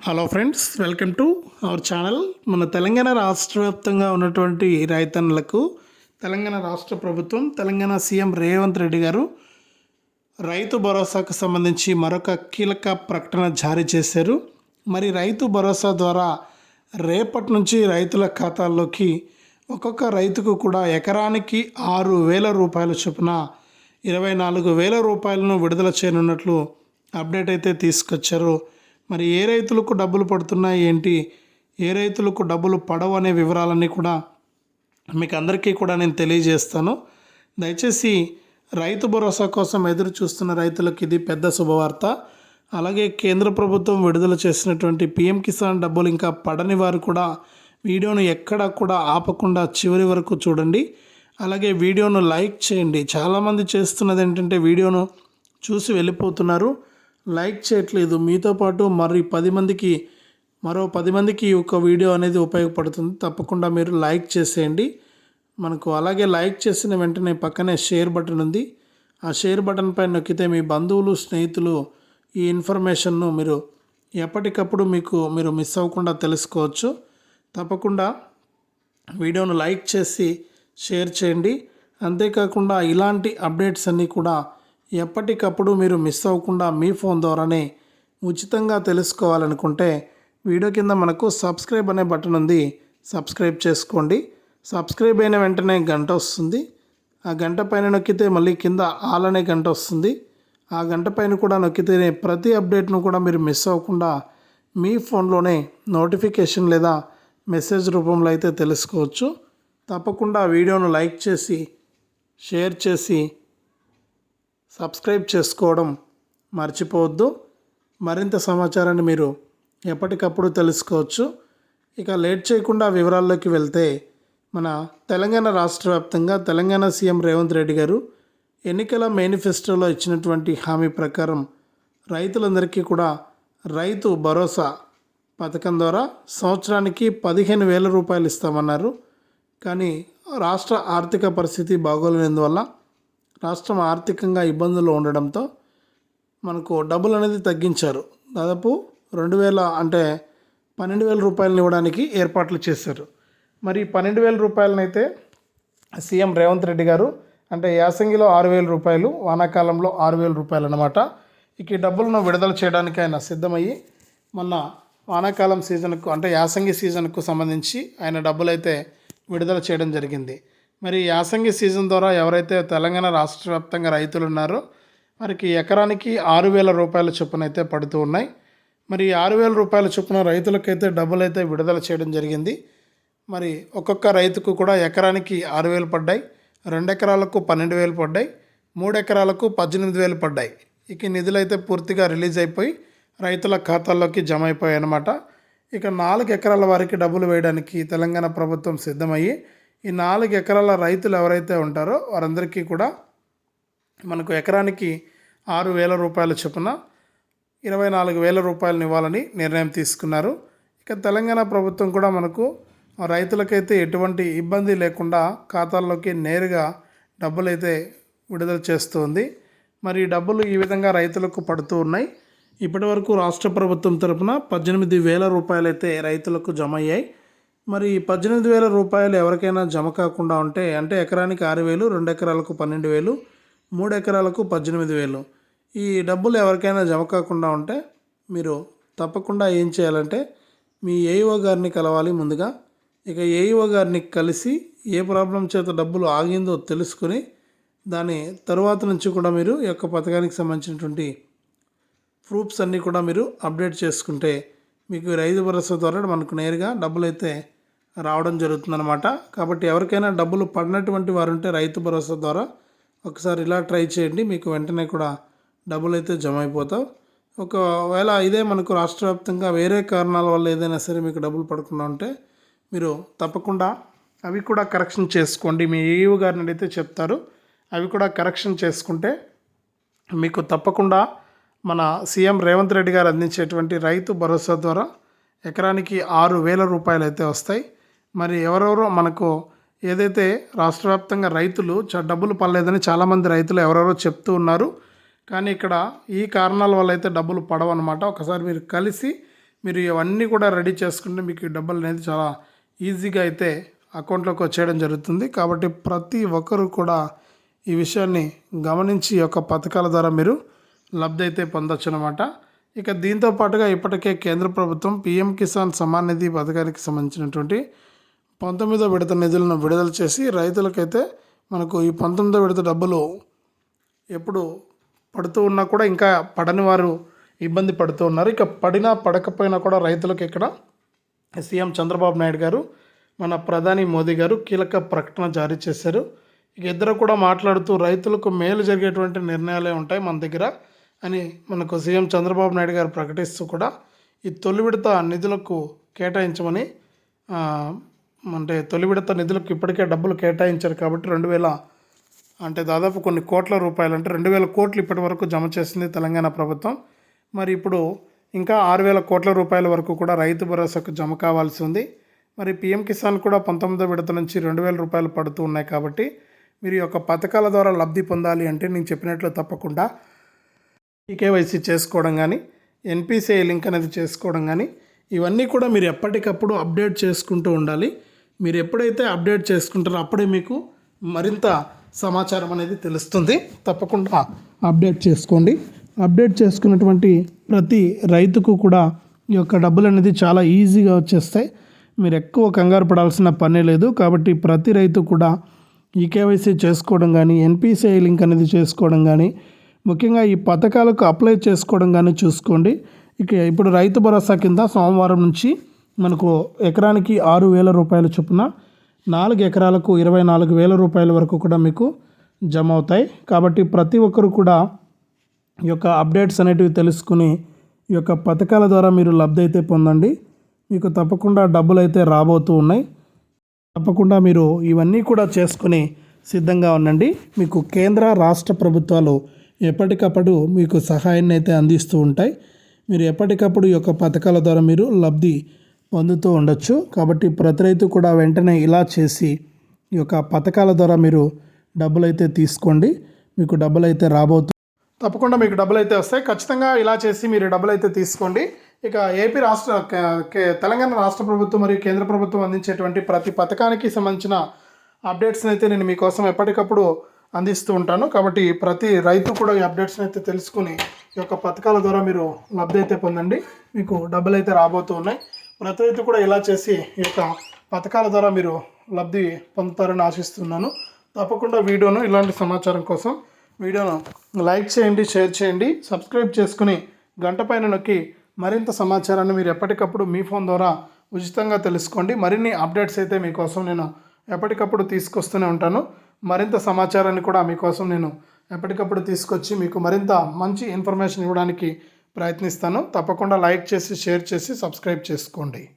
Hello friends welcome to our channel మన తెలంగాణ రాష్ట్ర వ్యాప్తంగా ఉన్నటువంటి రైతన్నులకు తెలంగాణ రాష్ట్ర ప్రభుత్వం తెలంగాణ సీఎం రేవంత్ రెడ్డి గారు రైతు భరోసాకు సంబంధించి మరొక కీలక ప్రకటన జారీ చేశారు. మరి రైతు భరోసా ద్వారా రేపటి నుంచి రైతుల ఖాతాల్లోకి ఒక్కొక్క రైతుకు కూడా ఎకరానికి ఆరు వేల రూపాయల చొప్పున ఇరవై నాలుగు వేల రూపాయలను విడుదల చేయనున్నట్లు అప్డేట్ అయితే తీసుకొచ్చారు. మరి ఏ రైతులకు డబ్బులు పడుతున్నాయి ఏంటి? ఏ రైతులకు డబ్బులు పడవు అనే వివరాలన్నీ కూడా మీకు అందరికీ కూడా నేను తెలియజేస్తాను. దయచేసి రైతు భరోసా కోసం ఎదురు చూస్తున్న రైతులకు ఇది పెద్ద శుభవార్త. అలాగే కేంద్ర ప్రభుత్వం విడుదల చేసినటువంటి పిఎం కిసాన్ డబ్బులు ఇంకా పడని వారు కూడా వీడియోను ఎక్కడా కూడా ఆపకుండా చివరి వరకు చూడండి. అలాగే వీడియోను లైక్ చేయండి. చాలామంది చేస్తున్నది ఏంటంటే వీడియోను చూసి వెళ్ళిపోతున్నారు. లైక్ చేయట్లేదు. మీతో పాటు మరి పది మందికి మరో పది మందికి ఒక వీడియో అనేది ఉపయోగపడుతుంది. తప్పకుండా మీరు లైక్ చేసేయండి. మనకు అలాగే లైక్ చేసిన వెంటనే పక్కనే షేర్ బటన్ ఉంది. ఆ షేర్ బటన్ పై నొక్కితే మీ బంధువులు స్నేహితులు ఈ ఇన్ఫర్మేషన్ను మీరు ఎప్పటికప్పుడు మీకు మీరు మిస్ అవ్వకుండా తెలుసుకోవచ్చు. తప్పకుండా వీడియోను లైక్ చేసి షేర్ చేయండి. అంతేకాకుండా ఇలాంటి అప్డేట్స్ అన్నీ కూడా ఎప్పటికప్పుడు మీరు మిస్ అవ్వకుండా మీ ఫోన్ ద్వారానే ఉచితంగా తెలుసుకోవాలనుకుంటే వీడియో కింద మనకు సబ్స్క్రైబ్ అనే బటన్ ఉంది సబ్స్క్రైబ్ చేసుకోండి. సబ్స్క్రైబ్ అయిన వెంటనే గంట వస్తుంది. ఆ గంట పైన నొక్కితే మళ్ళీ కింద ఆల్ అనే గంట వస్తుంది. ఆ గంట పైన కూడా నొక్కితేనే ప్రతి అప్డేట్ను కూడా మీరు మిస్ అవ్వకుండా మీ ఫోన్లోనే నోటిఫికేషన్ లేదా మెసేజ్ రూపంలో అయితే తెలుసుకోవచ్చు. తప్పకుండా వీడియోను లైక్ చేసి షేర్ చేసి సబ్స్క్రైబ్ చేసుకోవడం మర్చిపోవద్దు. మరింత సమాచారాన్ని మీరు ఎప్పటికప్పుడు తెలుసుకోవచ్చు. ఇక లేట్ చేయకుండా వివరాల్లోకి వెళ్తే మన తెలంగాణ రాష్ట్ర వ్యాప్తంగా తెలంగాణ సీఎం రేవంత్ రెడ్డి గారు ఎన్నికల మేనిఫెస్టోలో ఇచ్చినటువంటి హామీ ప్రకారం రైతులందరికీ కూడా రైతు భరోసా పథకం ద్వారా సంవత్సరానికి పదిహేను వేల రూపాయలు ఇస్తామన్నారు. కానీ రాష్ట్ర ఆర్థిక పరిస్థితి బాగోలేనందువల్ల రాష్ట్రం ఆర్థికంగా ఇబ్బందులు ఉండడంతో మనకు డబ్బులు అనేది తగ్గించారు. దాదాపు రెండు వేల అంటే పన్నెండు వేల రూపాయలు ఇవ్వడానికి ఏర్పాట్లు చేశారు. మరి పన్నెండు వేల రూపాయలనైతే సీఎం రేవంత్ రెడ్డి గారు అంటే యాసంగిలో ఆరు వేల రూపాయలు వానాకాలంలో ఆరు వేల రూపాయలు అనమాట ఇక ఈ డబ్బులను విడుదల చేయడానికి ఆయన సిద్ధమయ్యి మొన్న వానాకాలం సీజన్కు అంటే యాసంగి సీజన్కు సంబంధించి ఆయన డబ్బులు అయితే విడుదల చేయడం జరిగింది. మరి యాసంగి సీజన్ ద్వారా ఎవరైతే తెలంగాణ రాష్ట్ర వ్యాప్తంగా రైతులు ఉన్నారో వారికి ఎకరానికి ఆరు వేల రూపాయల చొప్పున అయితే పడుతూ ఉన్నాయి. మరి ఆరు వేల రూపాయల చొప్పున రైతులకైతే డబ్బులు అయితే విడుదల చేయడం జరిగింది. మరి ఒక్కొక్క రైతుకు కూడా ఎకరానికి ఆరు వేలు పడ్డాయి రెండు ఎకరాలకు పన్నెండు వేలు పడ్డాయి మూడు ఎకరాలకు పద్దెనిమిది వేలు పడ్డాయి. ఇక నిధులు అయితే పూర్తిగా రిలీజ్ అయిపోయి రైతుల ఖాతాల్లోకి జమ అయిపోయాయి అన్నమాట ఇక నాలుగు ఎకరాల వారికి డబ్బులు వేయడానికి తెలంగాణ ప్రభుత్వం సిద్ధమయ్యి ఈ నాలుగు ఎకరాల రైతులు ఎవరైతే ఉంటారో వారందరికీ కూడా మనకు ఎకరానికి ఆరు వేల రూపాయల చొప్పున ఇరవై నాలుగు వేల రూపాయలను ఇవ్వాలని నిర్ణయం తీసుకున్నారు. ఇక తెలంగాణ ప్రభుత్వం కూడా మనకు రైతులకైతే ఎటువంటి ఇబ్బంది లేకుండా ఖాతాల్లోకి నేరుగా డబ్బులు అయితే విడుదల చేస్తుంది. మరి డబ్బులు ఈ విధంగా రైతులకు పడుతూ ఉన్నాయి. ఇప్పటి వరకు రాష్ట్ర ప్రభుత్వం తరపున పద్దెనిమిది వేల రూపాయలు అయితే రైతులకు జమ అయ్యాయి. మరి పద్దెనిమిది వేల రూపాయలు ఎవరికైనా జమ కాకుండా ఉంటే అంటే ఎకరానికి ఆరు వేలు రెండు ఎకరాలకు పన్నెండు వేలు మూడు ఎకరాలకు పద్దెనిమిది వేలు. ఈ డబ్బులు ఎవరికైనా జమ కాకుండా ఉంటే మీరు తప్పకుండా ఏం చేయాలంటే మీ ఏఈఓ గారిని కలవాలి ముందుగా. ఇక ఏఈఓ గారిని కలిసి ఏ ప్రాబ్లం చేత డబ్బులు ఆగిందో తెలుసుకొని దాని తరువాత నుంచి కూడా మీరు ఈ యొక్క పథకానికి సంబంధించినటువంటి ప్రూఫ్స్ అన్నీ కూడా మీరు అప్డేట్ చేసుకుంటే మీకు రైతు భరోసా ద్వారా మనకు నేరుగా డబ్బులు అయితే రావడం జరుగుతుందన్నమాట. కాబట్టి ఎవరికైనా డబ్బులు పడినటువంటి వారు ఉంటే రైతు భరోసా ద్వారా ఒకసారి ఇలా ట్రై చేయండి. మీకు వెంటనే కూడా డబ్బులు అయితే జమ అయిపోతావు ఒకవేళ ఇదే మనకు రాష్ట్ర వ్యాప్తంగా వేరే కారణాల వల్ల ఏదైనా సరే మీకు డబ్బులు పడకుండా ఉంటే మీరు తప్పకుండా అవి కూడా కరెక్షన్ చేసుకోండి. మీ ఏయు గారిని అయితే చెప్తారు. అవి కూడా కరెక్షన్ చేసుకుంటే మీకు తప్పకుండా మన సీఎం రేవంత్ రెడ్డి గారు అందించేటువంటి రైతు భరోసా ద్వారా ఎకరానికి ఆరు వేల రూపాయలు అయితే వస్తాయి. మరి ఎవరెవరో మనకు ఏదైతే రాష్ట్ర వ్యాప్తంగా రైతులు చ డబ్బులు పడలేదని చాలామంది రైతులు ఎవరెవరో చెప్తూ ఉన్నారు. కానీ ఇక్కడ ఈ కారణాల వల్ల అయితే డబ్బులు పడవన్నమాట. ఒకసారి మీరు కలిసి మీరు ఇవన్నీ కూడా రెడీ చేసుకుంటే మీకు ఈ డబ్బులు అనేది చాలా ఈజీగా అయితే అకౌంట్లోకి వచ్చేయడం జరుగుతుంది. కాబట్టి ప్రతి ఒక్కరూ కూడా ఈ విషయాన్ని గమనించి ఒక యొక్క పథకాల ద్వారా మీరు లబ్ధి అయితే పొందొచ్చు అనమాట ఇక దీంతో పాటుగా ఇప్పటికే కేంద్ర ప్రభుత్వం పిఎం కిసాన్ సమాన్ నిధి పథకానికి సంబంధించినటువంటి పంతొమ్మిదో విడత నిధులను విడుదల చేసి రైతులకైతే మనకు ఈ పంతొమ్మిదో విడత డబ్బులు ఎప్పుడు పడుతూ ఉన్నా కూడా ఇంకా పడని వారు ఇబ్బంది పడుతూ ఉన్నారు. ఇక పడినా పడకపోయినా కూడా రైతులకు ఇక్కడ సీఎం చంద్రబాబు నాయుడు గారు మన ప్రధాని మోదీ గారు కీలక ప్రకటన జారీ చేశారు. ఇక ఇద్దరు కూడా మాట్లాడుతూ రైతులకు మేలు జరిగేటువంటి నిర్ణయాలే ఉంటాయి మన దగ్గర అని మనకు సీఎం చంద్రబాబు నాయుడు గారు ప్రకటిస్తూ కూడా ఈ తొలి విడత నిధులకు కేటాయించమని అంటే తొలి విడత నిధులకు ఇప్పటికే డబ్బులు కేటాయించారు కాబట్టి రెండు వేల అంటే దాదాపు కొన్ని కోట్ల రూపాయలు అంటే రెండు వేల కోట్లు ఇప్పటి వరకు జమ చేసింది తెలంగాణ ప్రభుత్వం. మరి ఇప్పుడు ఇంకా ఆరు వేల కోట్ల రూపాయల వరకు కూడా రైతు భరోసాకు జమ కావాల్సి ఉంది. మరి పిఎం కిసాన్ కూడా పంతొమ్మిదో విడత నుంచి రెండు వేల రూపాయలు పడుతూ ఉన్నాయి కాబట్టి మీరు ఈ యొక్క పథకాల ద్వారా లబ్ధి పొందాలి అంటే నేను చెప్పినట్లు తప్పకుండా ఈకేవైసీ చేసుకోవడం కానీ ఎన్పిసిఐ లింక్ అనేది చేసుకోవడం కానీ ఇవన్నీ కూడా మీరు ఎప్పటికప్పుడు అప్డేట్ చేసుకుంటూ ఉండాలి. మీరు ఎప్పుడైతే అప్డేట్ చేసుకుంటారో అప్పుడే మీకు మరింత సమాచారం అనేది తెలుస్తుంది. తప్పకుండా అప్డేట్ చేసుకోండి. అప్డేట్ చేసుకున్నటువంటి ప్రతి రైతుకు కూడా ఈ యొక్క డబ్బులు అనేది చాలా ఈజీగా వచ్చేస్తాయి. మీరు ఎక్కువ కంగారు పడాల్సిన పనే లేదు. కాబట్టి ప్రతి రైతు కూడా ఈ కేవైసీ చేసుకోవడం కానీ ఎన్పిసిఐ లింక్ అనేది చేసుకోవడం కానీ ముఖ్యంగా ఈ పథకాలకు అప్లై చేసుకోవడం కానీ చూసుకోండి. ఇక ఇప్పుడు రైతు భరోసా కింద సోమవారం నుంచి మనకు ఎకరానికి ఆరు వేల రూపాయల చొప్పున నాలుగు ఎకరాలకు ఇరవై నాలుగు వేల రూపాయల వరకు కూడా మీకు జమ అవుతాయి. కాబట్టి ప్రతి ఒక్కరు కూడా ఈ యొక్క అప్డేట్స్ అనేటివి తెలుసుకుని ఈ యొక్క పథకాల ద్వారా మీరు లబ్ధి అయితే పొందండి. మీకు తప్పకుండా డబ్బులు అయితే రాబోతూ ఉన్నాయి. తప్పకుండా మీరు ఇవన్నీ కూడా చేసుకుని సిద్ధంగా ఉండండి. మీకు కేంద్ర రాష్ట్ర ప్రభుత్వాలు ఎప్పటికప్పుడు మీకు సహాయాన్ని అయితే అందిస్తూ ఉంటాయి. మీరు ఎప్పటికప్పుడు ఈ యొక్క పథకాల ద్వారా మీరు లబ్ధి పొందుతూ ఉండొచ్చు. కాబట్టి ప్రతి రైతు కూడా వెంటనే ఇలా చేసి ఈ యొక్క పథకాల ద్వారా మీరు డబ్బులు అయితే తీసుకోండి. మీకు డబ్బులు అయితే తప్పకుండా మీకు డబ్బులు అయితే వస్తాయి. ఖచ్చితంగా ఇలా చేసి మీరు డబ్బులు అయితే తీసుకోండి. ఇక ఏపీ రాష్ట్ర తెలంగాణ రాష్ట్ర ప్రభుత్వం మరియు కేంద్ర ప్రభుత్వం అందించేటువంటి ప్రతి పథకానికి సంబంధించిన అప్డేట్స్ని అయితే నేను మీకోసం ఎప్పటికప్పుడు అందిస్తూ ఉంటాను. కాబట్టి ప్రతి రైతు కూడా ఈ అప్డేట్స్ని అయితే తెలుసుకుని ఈ యొక్క పథకాల ద్వారా మీరు లబ్ధి అయితే పొందండి. మీకు డబ్బులు అయితే రాబోతూ ఉన్నాయి. ప్రతి రైతు కూడా ఇలా చేసి ఈ యొక్క పథకాల ద్వారా మీరు లబ్ధి పొందుతారని ఆశిస్తున్నాను. తప్పకుండా వీడియోను ఇలాంటి సమాచారం కోసం వీడియోను లైక్ చేయండి షేర్ చేయండి సబ్స్క్రైబ్ చేసుకుని గంట పైన నొక్కి మరింత సమాచారాన్ని మీరు ఎప్పటికప్పుడు మీ ఫోన్ ద్వారా ఉచితంగా తెలుసుకోండి. మరిన్ని అప్డేట్స్ అయితే మీకోసం నేను ఎప్పటికప్పుడు తీసుకొస్తూనే ఉంటాను. మరింత సమాచారాన్ని కూడా మీకోసం నేను ఎప్పటికప్పుడు తీసుకొచ్చి మీకు మరింత మంచి ఇన్ఫర్మేషన్ ఇవ్వడానికి ప్రయత్నిస్తాను. తప్పకుండా లైక్ చేసి షేర్ చేసి సబ్స్క్రైబ్ చేసుకోండి.